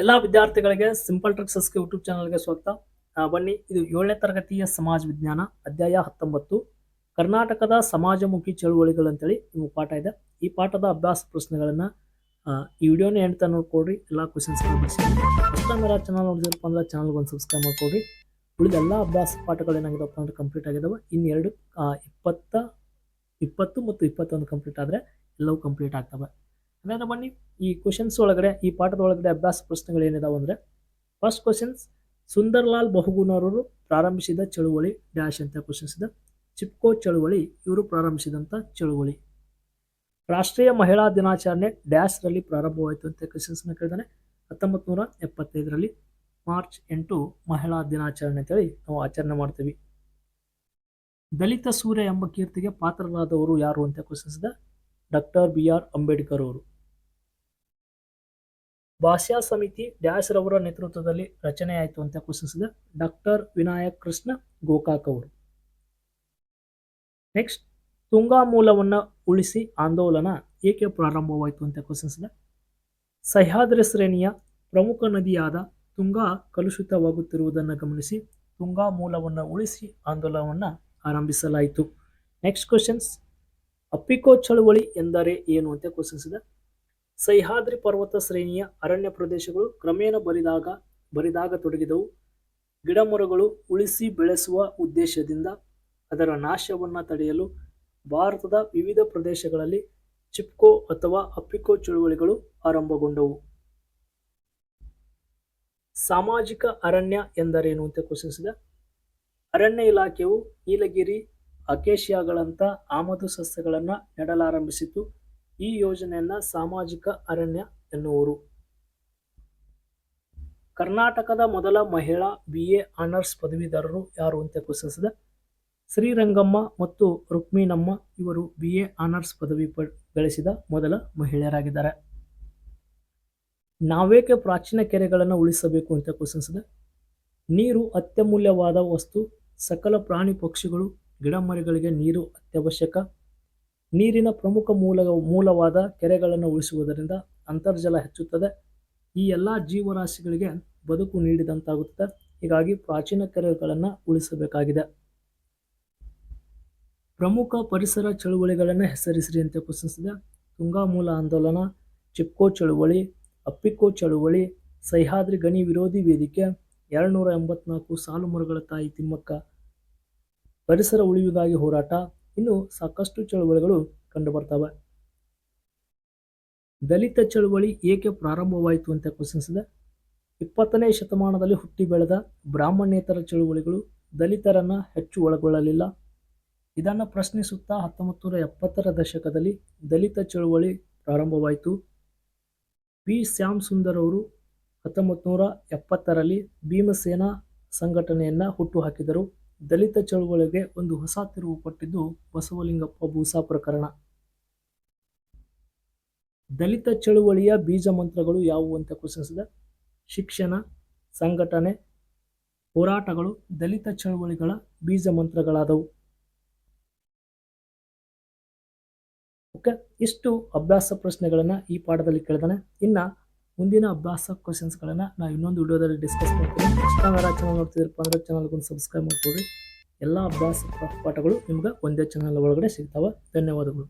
ಎಲ್ಲ ವಿದ್ಯಾರ್ಥಿಗಳಿಗೆ simple ಟ್ರಿಕ್ಸಸ್ಗೆ YouTube ಚಾನಲ್ಗೆ ಸ್ವಾಗತ. ಬನ್ನಿ, ಇದು ಏಳನೇ ತರಗತಿಯ ಸಮಾಜ ವಿಜ್ಞಾನ, ಅಧ್ಯಾಯ ಹತ್ತೊಂಬತ್ತು. ಕರ್ನಾಟಕದ ಸಮಾಜಮುಖಿ ಚಳುವಳಿಗಳು ಅಂತೇಳಿ ನಿಮಗೆ ಪಾಠ ಇದೆ. ಈ ಪಾಠದ ಅಭ್ಯಾಸ ಪ್ರಶ್ನೆಗಳನ್ನು ಈ ವಿಡಿಯೋನ ಎಂತ ನೋಡ್ಕೊಡ್ರಿ, ಎಲ್ಲ ಕ್ವಶನ್ಸ್ಗಳು ಬಿಡಿಸಿ. ಚಾನಲ್ ನೋಡಿದ್ರಪ್ಪ ಅಂದ್ರೆ ಚಾನಲ್ಗೆ ಒಂದು ಸಬ್ಸ್ಕ್ರೈಬ್ ಮಾಡ್ಕೊಡ್ರಿ. ಉಳಿದ ಎಲ್ಲ ಅಭ್ಯಾಸ ಪಾಠಗಳು ಏನಾಗಿದಪ್ಪ ಅಂದ್ರೆ ಕಂಪ್ಲೀಟ್ ಆಗಿದಾವೆ. ಇನ್ನೆರಡು ಇಪ್ಪತ್ತ, ಇಪ್ಪತ್ತು ಮತ್ತು ಇಪ್ಪತ್ತೊಂದು ಕಂಪ್ಲೀಟ್ ಆದರೆ ಎಲ್ಲವೂ ಕಂಪ್ಲೀಟ್ ಆಗ್ತವೆ. ಹಾಗಾದ್ರೆ ಬನ್ನಿ. ಈ ಕ್ವಶನ್ಸ್ ಒಳಗಡೆ, ಈ ಪಾಠದ ಒಳಗಡೆ ಅಭ್ಯಾಸ ಪ್ರಶ್ನೆಗಳು ಏನಿದಾವೆ ಅಂದರೆ ಫಸ್ಟ್ ಕ್ವಶನ್ಸ್ ಸುಂದರ್ಲಾಲ್ ಬಹುಗುಣರವರು ಪ್ರಾರಂಭಿಸಿದ ಚಳುವಳಿ ಡ್ಯಾಶ್ ಅಂತ ಕ್ವಶನ್ಸ್ ಇದೆ. ಚಿಪ್ಕೋ ಚಳುವಳಿ, ಇವರು ಪ್ರಾರಂಭಿಸಿದಂಥ ಚಳುವಳಿ. ರಾಷ್ಟ್ರೀಯ ಮಹಿಳಾ ದಿನಾಚರಣೆ ಡ್ಯಾಶ್ರಲ್ಲಿ ಪ್ರಾರಂಭವಾಯಿತು ಅಂತ ಕ್ವಶನ್ಸ್ನ ಕೇಳಿದಾನೆ. ಹತ್ತೊಂಬತ್ತು ನೂರ ಎಪ್ಪತ್ತೈದರಲ್ಲಿ ಮಾರ್ಚ್ ಎಂಟು ಮಹಿಳಾ ದಿನಾಚರಣೆ ಅಂತೇಳಿ ನಾವು ಆಚರಣೆ ಮಾಡ್ತೀವಿ. ದಲಿತ ಸೂರ್ಯ ಎಂಬ ಕೀರ್ತಿಗೆ ಪಾತ್ರರಾದವರು ಯಾರು ಅಂತ ಕ್ವಶನ್ಸ್ ಇದೆ. ಡಾಕ್ಟರ್ ಬಿ ಆರ್ ಅಂಬೇಡ್ಕರ್ ಅವರು. ಭಾಷಾ ಸಮಿತಿ ಡ್ಯಾಶ್ ರವರ ನೇತೃತ್ವದಲ್ಲಿ ರಚನೆಯಾಯಿತು ಅಂತ ಪ್ರಶ್ನಿಸಿದ ಡಾಕ್ಟರ್ ವಿನಾಯಕ್ ಕೃಷ್ಣ ಗೋಕಾಕ್ ಅವರು. ನೆಕ್ಸ್ಟ್, ತುಂಗಾ ಮೂಲವನ್ನ ಉಳಿಸಿ ಆಂದೋಲನ ಏಕೆ ಪ್ರಾರಂಭವಾಯಿತು ಅಂತ ಪ್ರಶ್ನಿಸಿದ ಸಹ್ಯಾದ್ರಿ ಶ್ರೇಣಿಯ ಪ್ರಮುಖ ನದಿಯಾದ ತುಂಗಾ ಕಲುಷಿತವಾಗುತ್ತಿರುವುದನ್ನು ಗಮನಿಸಿ ತುಂಗಾ ಮೂಲವನ್ನು ಉಳಿಸಿ ಆಂದೋಲನವನ್ನು ಆರಂಭಿಸಲಾಯಿತು. ನೆಕ್ಸ್ಟ್ ಕ್ವಶನ್ಸ್ ಅಪ್ಪಿಕೋ ಚಳುವಳಿ ಎಂದರೆ ಏನು ಅಂತ ಕ್ವಶನ್ಸ್ ಸಹ್ಯಾದ್ರಿ ಪರ್ವತ ಶ್ರೇಣಿಯ ಅರಣ್ಯ ಪ್ರದೇಶಗಳು ಕ್ರಮೇಣ ಬರಿದಾಗ ಬರಿದಾಗ ತೊಡಗಿದವು. ಗಿಡಮರಗಳು ಉಳಿಸಿ ಬೆಳೆಸುವ ಉದ್ದೇಶದಿಂದ ಅದರ ನಾಶವನ್ನು ತಡೆಯಲು ಭಾರತದ ವಿವಿಧ ಪ್ರದೇಶಗಳಲ್ಲಿ ಚಿಪ್ಕೋ ಅಥವಾ ಅಪ್ಪಿಕೋ ಚಳುವಳಿಗಳು ಆರಂಭಗೊಂಡವು. ಸಾಮಾಜಿಕ ಅರಣ್ಯ ಎಂದರೇನು ಅಂತ ಕ್ವಶನ್ಸ್ ಅರಣ್ಯ ಇಲಾಖೆಯು ನೀಲಗಿರಿ ಅಕೇಶಿಯಾಗಳಂಥ ಆಮದು ಸಸ್ಯಗಳನ್ನು ನೆಡಲಾರಂಭಿಸಿತು. ಈ ಯೋಜನೆಯನ್ನ ಸಾಮಾಜಿಕ ಅರಣ್ಯ ಎನ್ನುವರು. ಕರ್ನಾಟಕದ ಮೊದಲ ಮಹಿಳಾ ಬಿ ಎ ಆನರ್ಸ್ ಪದವೀಧರರು ಯಾರು ಅಂತ ಕುಸಿಸಿದ ಶ್ರೀರಂಗಮ್ಮ ಮತ್ತು ರುಕ್ಮಿಣಮ್ಮ ಇವರು ಬಿ ಎ ಆನರ್ಸ್ ಪದವಿ ಪ, ಗಳಿಸಿದ ಮೊದಲ ಮಹಿಳೆಯರಾಗಿದ್ದಾರೆ. ನಾವೇಕೆ ಪ್ರಾಚೀನ ಕೆರೆಗಳನ್ನು ಉಳಿಸಬೇಕು ಅಂತ ಕ್ವಶನ್ಸ್ ನೀರು ಅತ್ಯಮೂಲ್ಯವಾದ ವಸ್ತು, ಸಕಲ ಪ್ರಾಣಿ ಪಕ್ಷಿಗಳು ಗಿಡಮರಗಳಿಗೆ ನೀರು ಅತ್ಯವಶ್ಯಕ. ನೀರಿನ ಪ್ರಮುಖ ಮೂಲ, ಮೂಲವಾದ ಕೆರೆಗಳನ್ನು ಉಳಿಸುವುದರಿಂದ ಅಂತರ್ಜಲ ಹೆಚ್ಚುತ್ತದೆ. ಈ ಎಲ್ಲ ಜೀವರಾಶಿಗಳಿಗೆ ಬದುಕು ನೀಡಿದಂತಾಗುತ್ತದೆ. ಹೀಗಾಗಿ ಪ್ರಾಚೀನ ಕೆರೆಗಳನ್ನು ಉಳಿಸಬೇಕಾಗಿದೆ. ಪ್ರಮುಖ ಪರಿಸರ ಚಳುವಳಿಗಳನ್ನು ಹೆಸರಿಸಿರಿ ಅಂತ ಪ್ರಶ್ನಿಸಿದೆ. ತುಂಗಾ ಮೂಲ ಆಂದೋಲನ, ಚಿಪ್ಕೋ ಚಳುವಳಿ, ಅಪ್ಪಿಕೋ ಚಳುವಳಿ, ಸಹ್ಯಾದ್ರಿ ಗಣಿ ವಿರೋಧಿ ವೇದಿಕೆ, ಎರಡುನೂರ ಎಂಬತ್ನಾಲ್ಕು ಸಾಲು ಮರಗಳ ತಾಯಿ ತಿಮ್ಮಕ್ಕ ಪರಿಸರ ಉಳಿಯುವುದಾಗಿ ಹೋರಾಟ, ಇನ್ನು ಸಾಕಷ್ಟು ಚಳುವಳಿಗಳು ಕಂಡುಬರ್ತವೆ. ದಲಿತ ಚಳುವಳಿ ಏಕೆ ಪ್ರಾರಂಭವಾಯಿತು ಅಂತ ಕ್ವಶನ್ಸ್ ಇದೆ ಇಪ್ಪತ್ತನೇ ಶತಮಾನದಲ್ಲಿ ಹುಟ್ಟಿ ಬೆಳೆದ ಬ್ರಾಹ್ಮಣ್ಯೇತರ ಚಳುವಳಿಗಳು ದಲಿತರನ್ನ ಹೆಚ್ಚು ಒಳಗೊಳ್ಳಲಿಲ್ಲ. ಇದನ್ನು ಪ್ರಶ್ನಿಸುತ್ತಾ ಹತ್ತೊಂಬತ್ತು ನೂರ ಎಪ್ಪತ್ತರ ದಶಕದಲ್ಲಿ ದಲಿತ ಚಳುವಳಿ ಪ್ರಾರಂಭವಾಯಿತು. ವಿ ಶ್ಯಾಮ್ ಸುಂದರ್ ಅವರು ಹತ್ತೊಂಬತ್ತು ನೂರ ಎಪ್ಪತ್ತರಲ್ಲಿ ಭೀಮಸೇನಾ ಸಂಘಟನೆಯನ್ನು ಹುಟ್ಟುಹಾಕಿದರು ದಲಿತ ಚಳುವಳಿಗೆ ಒಂದು ಹೊಸ ತಿರುವು ಕೊಟ್ಟಿದ್ದು ಬಸವಲಿಂಗಪ್ಪ ಬೂಸಾ ಪ್ರಕರಣ. ದಲಿತ ಚಳುವಳಿಯ ಬೀಜ ಮಂತ್ರಗಳು ಯಾವುವು ಅಂತ ಪ್ರಶ್ನಿಸಿದ? ಶಿಕ್ಷಣ, ಸಂಘಟನೆ, ಹೋರಾಟಗಳು ದಲಿತ ಚಳುವಳಿಗಳ ಬೀಜ ಮಂತ್ರಗಳಾದವು. ಓಕೆ, ಇಷ್ಟು ಅಭ್ಯಾಸ ಪ್ರಶ್ನೆಗಳನ್ನು ಈ ಪಾಠದಲ್ಲಿ ಕೇಳಿದಾನೆ. ಇನ್ನು ಮುಂದಿನ ಅಭ್ಯಾಸ ಕ್ವಶನ್ಸ್ಗಳನ್ನು ನಾವು ಇನ್ನೊಂದು ವಿಡಿಯೋದಲ್ಲಿ ಡಿಸ್ಕಸ್ ಮಾಡ್ತೀವಿ ಇಷ್ಟ ಚಾನಲ್ ನೋಡ್ತಿದ್ರಪ್ಪ ಅಂದರೆ ಚಾನಲ್ಗೊಂದು ಸಬ್ಸ್ಕ್ರೈಬ್ ಮಾಡ್ಕೊಡಿ. ಎಲ್ಲ ಅಭ್ಯಾಸ ಪಾಠಗಳು ನಿಮ್ಗೆ ಒಂದೇ ಚಾನಲ್ ಒಳಗಡೆ ಸಿಗ್ತಾವೆ. ಧನ್ಯವಾದಗಳು.